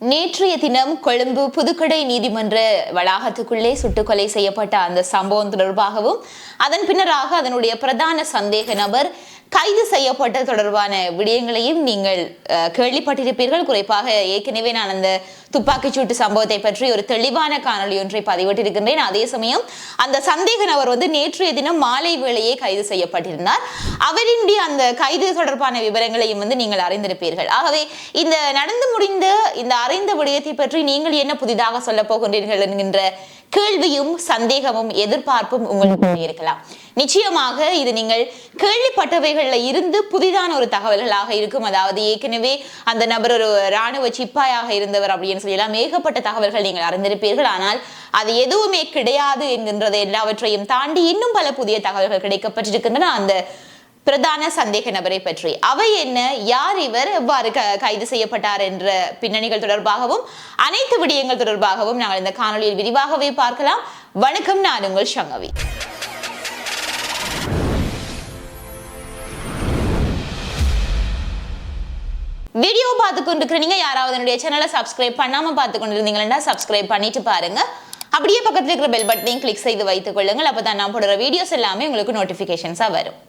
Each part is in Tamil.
நேற்றைய தினம் கொழும்பு புதுக்கடை நீதிமன்ற வளாகத்துக்குள்ளே சுட்டுக்கொலை செய்யப்பட்ட அந்த சம்பவம் தொடர்பாகவும் அதன் பின்னராக அதனுடைய பிரதான சந்தேக நபர் கைது செய்யப்பட்ட தொடர்பான விடயங்களையும் நீங்கள் கேள்விப்பட்டிருப்பீர்கள். குறிப்பாக ஏற்கனவே நான் அந்த துப்பாக்கிச்சூட்டு சம்பவத்தை பற்றி ஒரு தெளிவான காணொலி ஒன்றை பதிவிட்டிருக்கின்றேன். அதே சமயம் அந்த சந்தேக நபர் வந்து நேற்றைய தினம் மாலை வேளையே கைது செய்யப்பட்டிருந்தார். அவரினுடைய அந்த கைது தொடர்பான விவரங்களையும் வந்து நீங்கள் அறிந்திருப்பீர்கள். ஆகவே இந்த நடந்து முடிந்த இந்த அறிந்த விடயத்தை பற்றி நீங்கள் என்ன புதிதாக சொல்ல போகின்றீர்கள் என்கின்ற கேள்வியும் சந்தேகமும் எதிர்பார்ப்பும் உங்களுக்கு இருக்கலாம். நிச்சயமாக இது நீங்கள் கேள்விப்பட்டவைகள்ல இருந்து புதிதான ஒரு தகவல்களாக இருக்கும். அதாவது ஏற்கனவே அந்த நபர் ஒரு ராணுவ சிப்பாயாக இருந்தவர் அப்படின்னு சொல்லலாம் ஏகப்பட்ட தகவல்கள் நீங்கள் அறிந்திருப்பீர்கள். ஆனால் அது எதுவுமே கிடையாது என்கின்றது எல்லாவற்றையும் தாண்டி இன்னும் பல புதிய தகவல்கள் கிடைக்கப்பட்டிருக்கின்றன. அந்த பிரதான சந்தேக நபரை பற்றி. அவை என்ன? யார் இவர்? எவ்வாறு க- கைது செய்யப்பட்டார் என்ற பின்னணிகள் தொடர்பாகவும் அனைத்து விடயங்கள் தொடர்பாகவும் நாங்கள் இந்த காணொளியில் விரிவாகவே பார்க்கலாம். வணக்கம் நான் உங்கள் சங்கவி. வீடியோ பார்த்து கொண்டிருக்கிறீங்க யாராவது என்னுடைய சேனலை சப்ஸ்கிரைப் பண்ணாம பார்த்து கொண்டிருந்தீங்கன்னா சப்ஸ்கிரைப் பண்ணிட்டு பாருங்க. அப்படியே பக்கத்தில் இருக்கிற பெல் பட்டனையும் கிளிக் செய்து வைத்துக் கொள்ளுங்கள். அப்பதான் நான் போடுற வீடியோஸ் எல்லாமே உங்களுக்கு நோட்டிபிகேஷன்ஸா வரும்.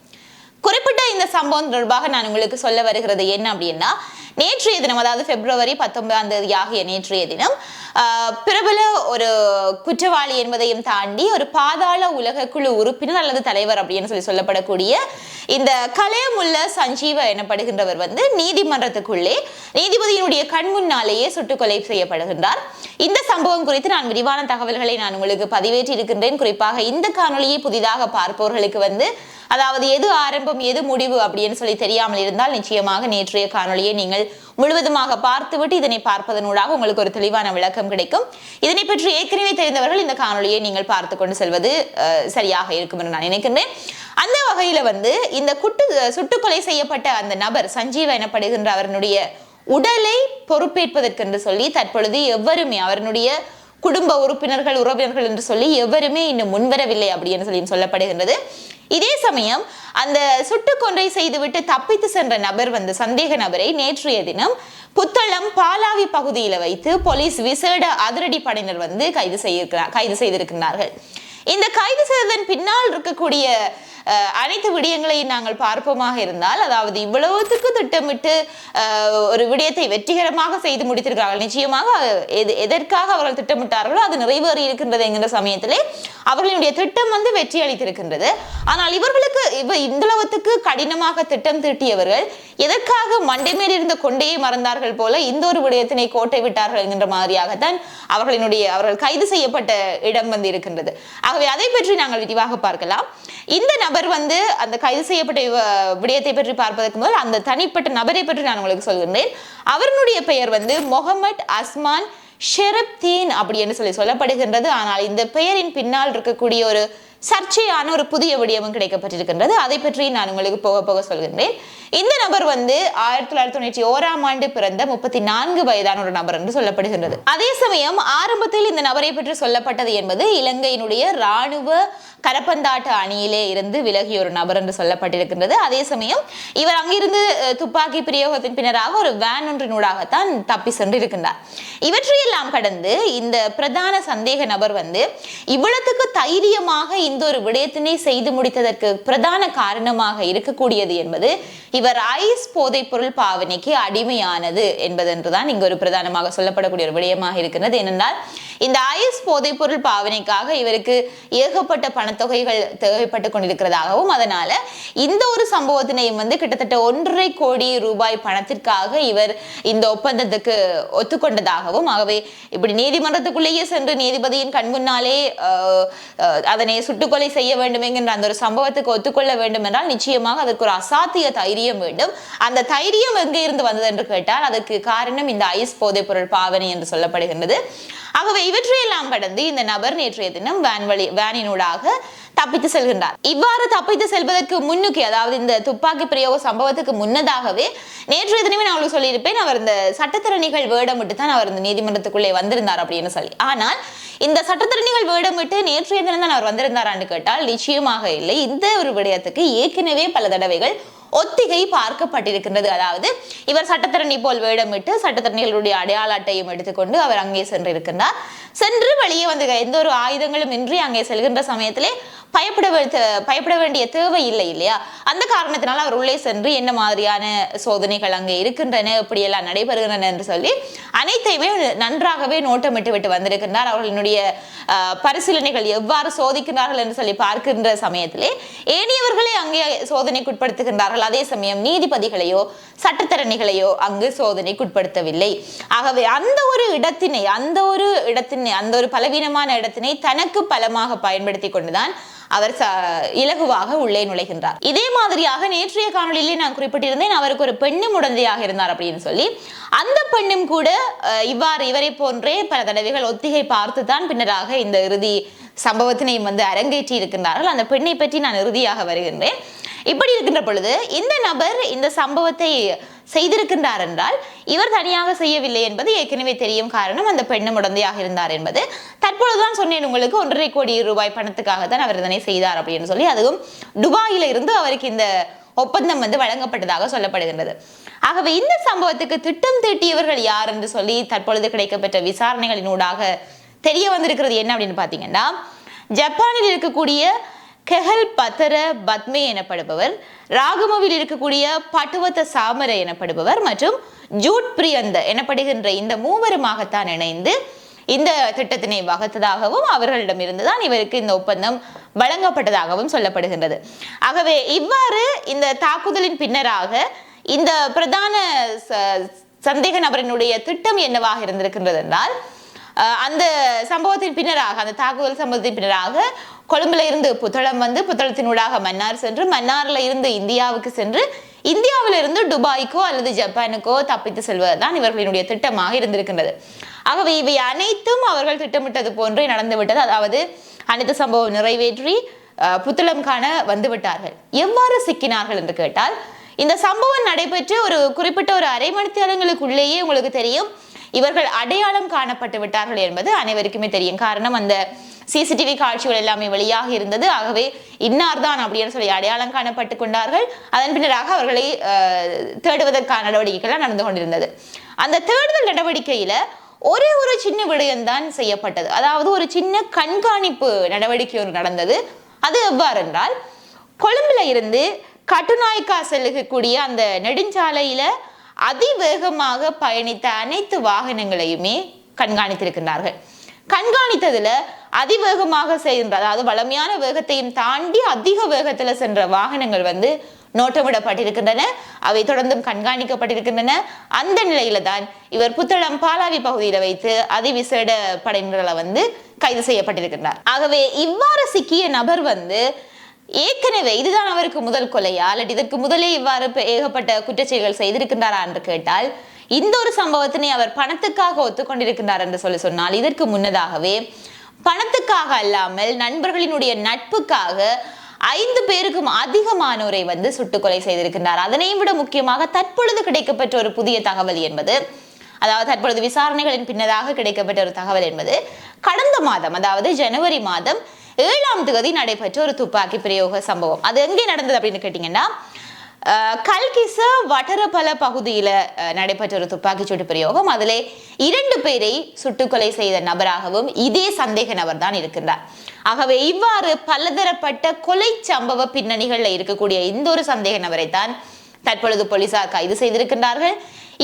குறிப்பிட்ட இந்த சம்பவம் தொடர்பாக நான் உங்களுக்கு சொல்ல வருகிறது என்ன அப்படின்னா நேற்றைய தினம் அதாவது பிப்ரவரி பத்தொன்பதாம் தேதி ஆகிய நேற்றைய தினம் பிரபல ஒரு குற்றவாளி என்பதையும் தாண்டி ஒரு பாதாள உலக குழு உறுப்பினர் அல்லது தலைவர் அப்படின்னு சொல்லி சொல்லப்படக்கூடிய இந்த கலையமுள்ள சஞ்சீவ எனப்படுகின்றவர் வந்து நீதிமன்றத்துக்குள்ளே நீதிபதியினுடைய கண் முன்னாலேயே சுட்டுக்கொலை செய்யப்படுகின்றார். இந்த சம்பவம் குறித்து நான் விரிவான தகவல்களை நான் உங்களுக்கு பதிவேற்றி இருக்கின்றேன் குறிப்பாக இந்த காணொலியை புதிதாக பார்ப்பவர்களுக்கு வந்து அதாவது எது ஆரம்பம் எது முடிவு அப்படின்னு சொல்லி தெரியாமல் இருந்தால் நிச்சயமாக நேற்றைய காணொளியை நீங்கள் முழுவதுமாக பார்த்துவிட்டு இதனை பார்ப்பதனூடாக உங்களுக்கு ஒரு தெளிவான விளக்கம் கிடைக்கும். இதனை பற்றி ஏற்கனவே தெரிந்தவர்கள் இந்த காணொலியை நீங்கள் பார்த்து கொண்டு செல்வது சரியாக இருக்கும் என்று நான் நினைக்கின்றேன். அந்த வகையில வந்து இந்த குட்டு சுட்டுக்கொலை செய்யப்பட்ட அந்த நபர் சஞ்சீவ எனப்படுகின்ற அவருடைய உடலை பொறுப்பேற்பதற்கென்று சொல்லி தற்பொழுது எவருமே அவருடைய குடும்ப உறுப்பினர்கள் உறவினர்கள் என்று சொல்லி எவருமே இன்னும் முன்வரவில்லை அப்படின்னு சொல்லி சொல்லப்படுகின்றது. இதே சமயம் அந்த சுட்டுக்கொன்றை செய்துவிட்டு தப்பித்து சென்ற நபர் வந்து சந்தேக நபரை நேற்றைய தினம் புத்தளம் பாலாவி பகுதியில் வைத்து போலீஸ் விசேட அதிரடி படையினர் வந்து கைது செய்திருக்கிறார் கைது செய்திருக்கிறார்கள் இந்த கைது செய்ததன் பின்னால் இருக்கக்கூடிய அனைத்து விடயங்களையும் நாங்கள் பார்ப்போமாக இருந்தால் அதாவது இவ்வளவுத்துக்கு திட்டமிட்டு ஒரு விடயத்தை வெற்றிகரமாக செய்து முடித்திருக்கிறார்கள். நிச்சயமாக எது எதற்காக அவர்கள் திட்டமிட்டார்களோ அது நிறைவேறி இருக்கின்றது என்கிற சமயத்திலே அவர்களுடைய திட்டம் வந்து வெற்றி அளித்திருக்கின்றது. ஆனால் இவர்களுக்கு இவ இந்தளவுக்கு கடினமாக திட்டம் தீட்டியவர்கள் எதற்காக மண்டை மேல் இருந்த கொண்டையை மறந்தார்கள் போல இந்த ஒரு விடயத்தினை கோட்டை விட்டார்கள் என்கின்ற மாதிரியாகத்தான் அவர்களினுடைய அவர்கள் கைது செய்யப்பட்ட இடம் வந்து இருக்கின்றது. ஆகவே அதை பற்றி நாங்கள் விரிவாக பார்க்கலாம். இந்த நபர் வந்து அந்த கைது செய்யப்பட்ட விடயத்தை பற்றி பார்ப்பதற்கு முதல் அந்த தனிப்பட்ட நபரை பற்றி நான் உங்களுக்கு சொல்கின்றேன். அவருடைய பெயர் வந்து மொஹமட் அஸ்மான் ஷெரப்தீன் அப்படின்னு சொல்லி சொல்லப்படுகின்றது. ஆனால் இந்த பெயரின் பின்னால் இருக்கக்கூடிய ஒரு சர்ச்சையான ஒரு புதிய விடயமும் கிடைக்கப்பட்டிருக்கின்றது. அதை பற்றி நான் உங்களுக்கு போக போக சொல்கின்றேன். இந்த நபர் வந்து ஆயிரத்தி தொள்ளாயிரத்தி தொண்ணூற்றி ஓராம் ஆண்டு பிறந்த முப்பத்தி நான்கு வயதான ஒரு நபர் என்று சொல்லப்படுகின்றது. அதே சமயம் ஆரம்பத்தில் இந்த நபரை பற்றி சொல்லப்பட்டது என்பது இலங்கையினுடைய ராணுவ கரப்பந்தாட்ட அணியிலே இருந்து விலகிய ஒரு நபர் என்று சொல்லப்பட்டிருக்கின்றது. அதே சமயம் இவர் அங்கிருந்து துப்பாக்கி பிரயோகத்தின் பின்னராக ஒரு வேன் ஒன்றினூடாகத்தான் தப்பி சென்றிருக்கின்றார். இவற்றையெல்லாம் கடந்து இந்த பிரதான சந்தேக நபர் வந்து இவ்வளத்துக்கு தைரியமாக இந்த ஒரு விடயத்தினை செய்து முடித்ததற்கு பிரதான காரணமாக இருக்கக்கூடியது என்பது இவர் ஐஸ் போதைப்பொருள் பாவனைக்கு அடிமையானது என்பதென்றுதான் இங்கு ஒரு பிரதானமாக சொல்லப்படக்கூடிய ஒரு விடயமாக இருக்கிறது. ஏனென்றால் இந்த ஐஸ் போதைப்பொருள் பாவனைக்காக இவருக்கு ஏகப்பட்ட பணத்தொகைகள் தேவைப்பட்டு கொண்டிருக்கிறதாகவும் அதனால இந்த ஒரு சம்பவத்தினையும் வந்து கிட்டத்தட்ட ஒன்றரை கோடி ரூபாய் பணத்திற்காக இவர் இந்த ஒப்பந்தத்துக்கு ஒத்துக்கொண்டதாகவும் ஆகவே இப்படி நீதிமன்றத்துக்குள்ளேயே சென்று நீதிபதியின் கண் முன்னாலே ஆஹ், அதனை சுட்டுக்கொலை செய்ய வேண்டும் என்கின்ற அந்த ஒரு சம்பவத்துக்கு ஒத்துக்கொள்ள வேண்டும் என்றால் நிச்சயமாக அதற்கு ஒரு அசாத்திய தைரியம் வேண்டும். அந்த தைரியம் எங்கே இருந்து வந்தது என்று கேட்டால் அதற்கு காரணம் இந்த ஐஸ் போதைப் பொருள் பாவனை என்று சொல்லப்படுகின்றது. ஆகவே இவற்றையெல்லாம் கடந்து இந்த நபர் நேற்றைய தினம் வேன் வழி வேனினூடாக தப்பித்து செல்கின்றார். இவ்வாறு தப்பித்து செல்வதற்கு முன்னுக்கு அதாவது இந்த துப்பாக்கி பிரயோக சம்பவத்துக்கு முன்னதாகவே நேற்றைய தினமே நான் உங்களுக்கு சொல்லியிருப்பேன் அவர் இந்த சட்டத்திறனிகள் வேடமிட்டு தான் அவர் இந்த நீதிமன்றத்துக்குள்ளே வந்திருந்தார் அப்படின்னு சொல்லி. ஆனால் இந்த சட்டத்திறனிகள் வேடமிட்டு நேற்றைய தினம் தான் அவர் வந்திருந்தாரான்னு கேட்டால் நிச்சயமாக இல்லை. இந்த ஒரு விடயத்துக்கு ஏற்கனவே பல தடவைகள் ஒத்திகை பார்க்கப்பட்டிருக்கின்றது. அதாவது இவர் சட்டத்திரணி போல் வேடமிட்டு சட்டத்தரணிகளுடைய அடையாள அட்டையும் எடுத்துக்கொண்டு அவர் அங்கே சென்றிருக்கின்றார். சென்று வெளியே வந்து எந்த ஒரு ஆயுதங்களும் இன்றி அங்கே செல்கின்ற சமயத்திலே பயப்பட பயப்பட வேண்டிய தேவை இல்லை இல்லையா? அந்த காரணத்தினால அவர் உள்ளே சென்று என்ன மாதிரியான சோதனைகள் அங்கே இருக்கின்றன இப்படியெல்லாம் எல்லாம் நடைபெறுகின்றன என்று சொல்லி அனைத்தையுமே நன்றாகவே நோட்டமிட்டு விட்டு வந்திருக்கின்றார். அவர்களினுடைய பரிசீலனைகள் எவ்வாறு சோதிக்கிறார்கள் என்று சொல்லி பார்க்கின்ற சமயத்திலே ஏனையவர்களை அங்கே சோதனைக்குட்படுத்துகின்றார்கள். அதே சமயம் நீதிபதிகளையோ சட்டத்தரணிகளையோ அங்கு சோதனைக்குட்படுத்தவில்லை. ஆகவே அந்த ஒரு இடத்தினை அந்த ஒரு இடத்தினை அந்த ஒரு பலவீனமான இடத்தினை தனக்கு பலமாக பயன்படுத்தி கொண்டுதான் அவர் ச- இலகுவாக உள்ளே நுழைகின்றார். இதே மாதிரியாக நேற்றைய காணொலியிலே நான் குறிப்பிட்டிருந்தேன் அவருக்கு ஒரு பெண்ணும் உடந்தையாக இருந்தார் அப்படின்னு சொல்லி. அந்த பெண்ணும் கூட இவ்வாறு இவரை போன்றே பல தடவைகள் ஒத்திகை பார்த்து தான் பின்னராக இந்த இறுதி சம்பவத்தினையும் வந்து அரங்கேற்றி இருக்கின்றார்கள். அந்த பெண்ணை பற்றி நான் இறுதியாக வருகின்றேன். இப்படி இருக்கின்ற பொழுது இந்த நபர் இந்த சம்பவத்தை செய்திருக்கின்றார் என்றால் இவர் தனியாக செய்யவில்லை என்பது ஏற்கனவே தெரியும் காரணம். அந்த பெண்ணும் உடந்தையாக இருந்தார் என்பது தற்பொழுதுதான் சொன்னேன் உங்களுக்கு. ஒன்றரை கோடி ரூபாய் பணத்துக்காக தான் அவர் இதனை செய்தார் அப்படின்னு சொல்லி அதுவும் துபாயில இருந்து அவருக்கு இந்த ஒப்பந்தம் வந்து வழங்கப்பட்டதாக சொல்லப்படுகின்றது. ஆகவே இந்த சம்பவத்துக்கு திட்டம் தீட்டியவர்கள் யார் என்று சொல்லி தற்பொழுது கிடைக்கப்பெற்ற விசாரணைகளினூடாக தெரிய வந்திருக்கிறது என்ன அப்படின்னு பார்த்தீங்கன்னா ஜப்பானில் இருக்கக்கூடிய கெஹல் பத்தர பத்மே எனப்படுபவர் ராகமவில் இருக்கக்கூடிய பட்டுவத்த சாமர எனப்படுபவர் மற்றும் ஜூட் பிரியந்த எனப்படுகின்ற இந்த மூவருமாகத்தான் இணைந்து இந்த திட்டத்தினை வகுத்ததாகவும் அவர்களிடமிருந்து தான் இவருக்கு இந்த ஒப்பந்தம் வழங்கப்பட்டதாகவும் சொல்லப்படுகின்றது. ஆகவே இவ்வாறு இந்த தாக்குதலின் பின்னராக இந்த பிரதான ச- சந்தேக நபரினுடைய திட்டம் என்னவாக இருந்திருக்கின்றது என்றால் அந்த சம்பவத்தின் பின்னராக அந்த தாக்குதல் சம்பவத்தின் பின்னராக கொழும்புல இருந்து புத்தளம் வந்து புத்தளத்தினூடாக மன்னார் சென்று மன்னார்ல இருந்து இந்தியாவுக்கு சென்று இந்தியாவில இருந்து துபாய்க்கோ அல்லது ஜப்பானுக்கோ தப்பித்து செல்வதுதான் இவர்களினுடைய திட்டமாக இருந்திருக்கின்றது. ஆகவே இவை அனைத்தும் அவர்கள் திட்டமிட்டது போன்றே நடந்துவிட்டது. அதாவது அனைத்து சம்பவம் நிறைவேற்றி புத்தளம் காண வந்துவிட்டார்கள். எவ்வாறு சிக்கினார்கள் என்று கேட்டால் இந்த சம்பவம் நடைபெற்று ஒரு குறிப்பிட்ட ஒரு அரை மணி உங்களுக்கு தெரியும் இவர்கள் அடையாளம் காணப்பட்டு விட்டார்கள் என்பது அனைவருக்குமே தெரியும். காரணம் அந்த சிசிடிவி காட்சிகள் எல்லாமே வெளியாக இருந்தது. ஆகவே இன்னார் தான் அப்படின்னு சொல்லி அடையாளம் காணப்பட்டு கொண்டார்கள். அதன் பின்னராக அவர்களை தேடுவதற்கான நடவடிக்கைகள் நடந்து கொண்டிருந்தது. அந்த தேடுதல் நடவடிக்கையில ஒரே ஒரு சின்ன விடயம்தான் செய்யப்பட்டது. அதாவது ஒரு சின்ன கண்காணிப்பு நடவடிக்கை ஒன்று நடந்தது. அது எவ்வாறு என்றால் கொழும்புல இருந்து கட்டுநாய்க்கா செல்லக்கூடிய அந்த நெடுஞ்சாலையில அதிவேகமாக பயணித்த அனைத்து வாகனங்களையுமே கண்காணித்திருக்கின்றார்கள். கண்காணித்ததுல அதிவேகமாக சென்ற அதாவது வளமையான வேகத்தையும் தாண்டி அதிக வேகத்தில் சென்ற வாகனங்கள் வந்து நோட்டமிடப்பட்டிருக்கின்றன. அவை தொடர்ந்தும் கண்காணிக்கப்பட்டிருக்கின்றன. அந்த நிலையில தான் இவர் புத்தளம் பாலாவி பகுதியில வைத்து அதிவிசேட படையினர்களை வந்து கைது செய்யப்பட்டிருக்கின்றார். ஆகவே இவ்வாறு சிக்கிய நபர் வந்து ஏற்கனவே இதுதான் அவருக்கு முதல் கொலையா? அல்லது இதற்கு முதலே இவ்வாறு ஏகப்பட்ட குற்றச்செயல்கள் செய்திருக்கின்றாரா என்று கேட்டால் இந்த ஒரு சம்பவத்தினை அவர் பணத்துக்காக ஒத்துக்கொண்டிருக்கின்றார் என்று சொல்லி சொன்னால் இதற்கு முன்னதாகவே பணத்துக்காக அல்லாமல் நண்பர்களினுடைய நட்புக்காக ஐந்து பேருக்கும் அதிகமானோரை வந்து சுட்டுக்கொலை செய்திருக்கின்றார். அதனையும் விட முக்கியமாக தற்பொழுது கிடைக்கப்பட்ட ஒரு புதிய தகவல் என்பது அதாவது தற்பொழுது விசாரணைகளின் பின்னதாக கிடைக்கப்பட்ட ஒரு தகவல் என்பது கடந்த மாதம் அதாவது ஜனவரி மாதம் ஏழாம் தேதி நடைபெற்ற ஒரு துப்பாக்கி பிரயோக சம்பவம். அது எங்கே நடந்தது அப்படின்னு கேட்டீங்கன்னா கல்கிச வட்டரபல பகுதியில் நடைபெற்ற ஒரு துப்பாக்கிச்சூட்டு பிரயோகம். அதிலே இரண்டு பேரை சுட்டுக்கொலை செய்த நபராகவும் இதே சந்தேக நபர் தான் இருக்கின்றார். ஆகவே இவ்வாறு பலதரப்பட்ட கொலை சம்பவ பின்னணிகளில் இருக்கக்கூடிய இந்த ஒரு சந்தேக நபரைத்தான் தற்பொழுது போலீசார் கைது செய்திருக்கின்றார்கள்.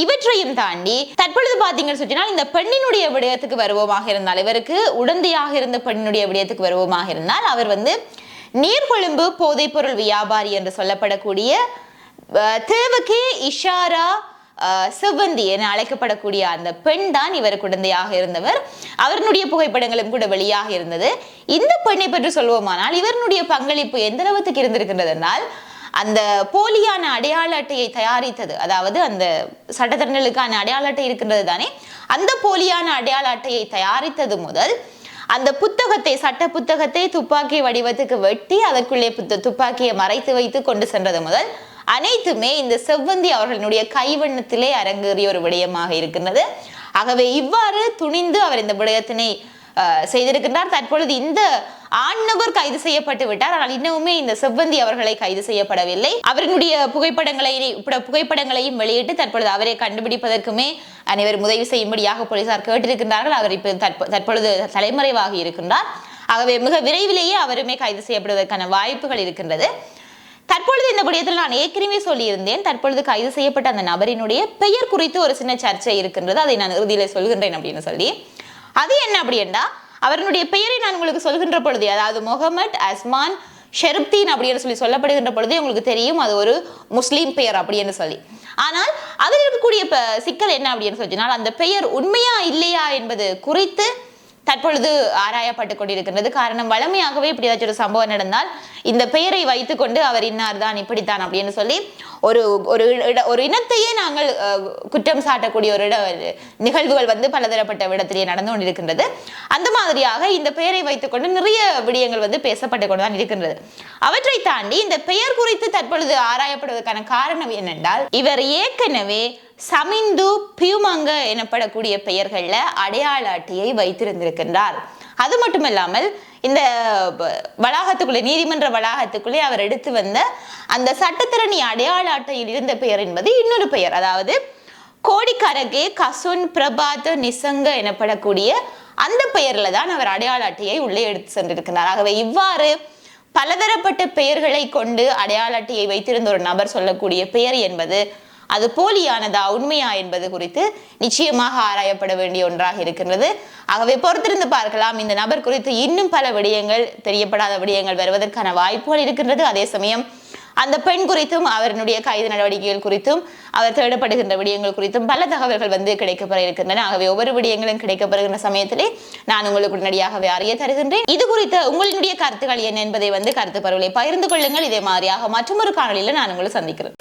இவற்றையும் தாண்டி தற்பொழுது பாத்தீங்கன்னு சொன்னால் இந்த பெண்ணினுடைய விடயத்துக்கு வருவோமாக இருந்தால் இவருக்கு உடந்தையாக இருந்த பெண்ணினுடைய விடயத்துக்கு வருவோமாக இருந்தால் அவர் வந்து நீர்கொழும்பு போதைப்பொருள் வியாபாரி என்று சொல்லப்படக்கூடிய தேவகே இஷாரா செவ்வந்தி என அழைக்கப்படக்கூடிய அந்த பெண் தான் இவர் குழந்தையாக இருந்தவர். அவருடைய புகைப்படங்களும் கூட வெளியாக இருந்தது. இந்த பெண்ணை பற்றி சொல்வோமானால் இவருடைய பங்களிப்பு எந்த அளவுக்கு இருந்திருக்கின்றது என்றால் அந்த போலியான அடையாள அட்டையை தயாரித்தது அதாவது அந்த சட்டத்திறனலுக்கான அடையாள அட்டை இருக்கின்றது தானே அந்த போலியான அடையாள அட்டையை தயாரித்தது முதல் அந்த புத்தகத்தை சட்ட புத்தகத்தை துப்பாக்கி வடிவத்துக்கு வெட்டி அதற்குள்ளே புத்த- துப்பாக்கியை மறைத்து வைத்து கொண்டு சென்றது முதல் அனைத்துமே இந்த செவ்வந்தி அவர்களுடைய கைவண்ணத்திலே அரங்கேறிய ஒரு விடயமாக இருக்கின்றது. ஆகவே இவ்வாறு துணிந்து அவர் இந்த விடயத்தினை செய்திருக்கின்றார். தற்பொழுது இந்த ஆண் நபர் கைது செய்யப்பட்டு விட்டார். ஆனால் இன்னமுமே இந்த செவ்வந்தி அவர்களை கைது செய்யப்படவில்லை. அவர்களுடைய புகைப்படங்களை புகைப்படங்களையும் வெளியிட்டு தற்பொழுது அவரை கண்டுபிடிப்பதற்குமே அனைவரும் உதவி செய்யும்படியாக போலீசார் கேட்டிருக்கின்றார்கள். அவர் இப்போ தற்பொழுது தலைமறைவாக இருக்கின்றார். ஆகவே மிக விரைவிலேயே அவருமே கைது செய்யப்படுவதற்கான வாய்ப்புகள் இருக்கின்றது. தற்பொழுது இந்த விடயத்தில் நான் ஏற்கனவே சொல்லியிருந்தேன் தற்பொழுது கைது செய்யப்பட்ட அந்த நபரினுடைய பெயர் குறித்து ஒரு சின்ன சர்ச்சை இருக்கின்றது. அதை நான் இறுதியில் சொல்கின்றேன் அப்படின்னு சொல்லி. அது என்ன அப்படின்னா அவருடைய பெயரை நான் உங்களுக்கு சொல்கின்ற பொழுது அதாவது முகமது அஸ்மான் ஷெருப்தீன் அப்படின்னு சொல்லி சொல்லப்படுகின்ற பொழுது உங்களுக்கு தெரியும் அது ஒரு முஸ்லீம் பெயர் அப்படின்னு சொல்லி. ஆனால் அதில் இருக்கக்கூடிய சிக்கல் என்ன அப்படின்னு சொன்னால் அந்த பெயர் உண்மையா இல்லையா என்பது குறித்து தற்பொழுது ஆராயப்பட்டு கொண்டிருக்கின்றது. காரணம் வளமையாகவே இப்படி ஏதாச்சும் ஒரு சம்பவம் நடந்தால் இந்த பெயரை வைத்துக்கொண்டு அவர் இன்னார் தான் இப்படித்தான் அப்படின்னு சொல்லி ஒரு ஒரு இட- ஒரு இனத்தையே நாங்கள் அஹ், குற்றம் சாட்டக்கூடிய ஒரு இட நிகழ்வுகள் வந்து பலதரப்பட்ட இடத்திலேயே நடந்து கொண்டிருக்கின்றது. அந்த மாதிரியாக இந்த பெயரை வைத்துக்கொண்டு நிறைய விடயங்கள் வந்து பேசப்பட்டு கொண்டு தான் இருக்கின்றது. அவற்றை தாண்டி இந்த பெயர் குறித்து தற்பொழுது ஆராயப்படுவதற்கான காரணம் என்னென்றால் இவர் ஏற்கனவே சமிந்து பியூமங்க எனப்படக்கூடிய பெயர்கள்ல அடையாள அட்டையை வைத்திருந்திருக்கின்றார். அது மட்டுமல்லாமல் இந்த வளாகத்துக்குள்ளே நீதிமன்ற வளாகத்துக்குள்ளே அவர் எடுத்து வந்த அந்த சட்டத்திறனி அடையாள அட்டையில் இருந்த பெயர் என்பது இன்னொரு பெயர். அதாவது கோடிக்கரகே கசுன் பிரபாத் நிசங்க எனப்படக்கூடிய அந்த பெயரில் தான் அவர் அடையாள அட்டையை உள்ளே எடுத்து சென்றிருக்கிறார். ஆகவே இவ்வாறு பலதரப்பட்ட பெயர்களை கொண்டு அடையாள அட்டையை வைத்திருந்த ஒரு நபர் சொல்லக்கூடிய பெயர் என்பது அது போலியானதா உண்மையா என்பது குறித்து நிச்சயமாக ஆராயப்பட வேண்டிய ஒன்றாக இருக்கின்றது. ஆகவே பொறுத்திருந்து பார்க்கலாம் இந்த நபர் குறித்து இன்னும் பல விடயங்கள் தெரியப்படாத விடயங்கள் வருவதற்கான வாய்ப்புகள் இருக்கின்றது. அதே சமயம் அந்த பெண் குறித்தும் அவருடைய கைது நடவடிக்கைகள் குறித்தும் அவர் தேடப்படுகின்ற விடயங்கள் குறித்தும் பல தகவல்கள் வந்து கிடைக்கப்பெற இருக்கின்றன. ஆகவே ஒவ்வொரு விடயங்களும் கிடைக்கப்படுகின்ற சமயத்திலே நான் உங்களுக்கு உடனடியாகவே அறிய தருகின்றேன். இது குறித்த உங்களுடைய கருத்துக்கள் என்ன என்பதை வந்து கருத்து பரவலை பகிர்ந்து கொள்ளுங்கள். இதே மாதிரியாக மற்றொரு காணொலியில் நான் உங்களை சந்திக்கிறேன்.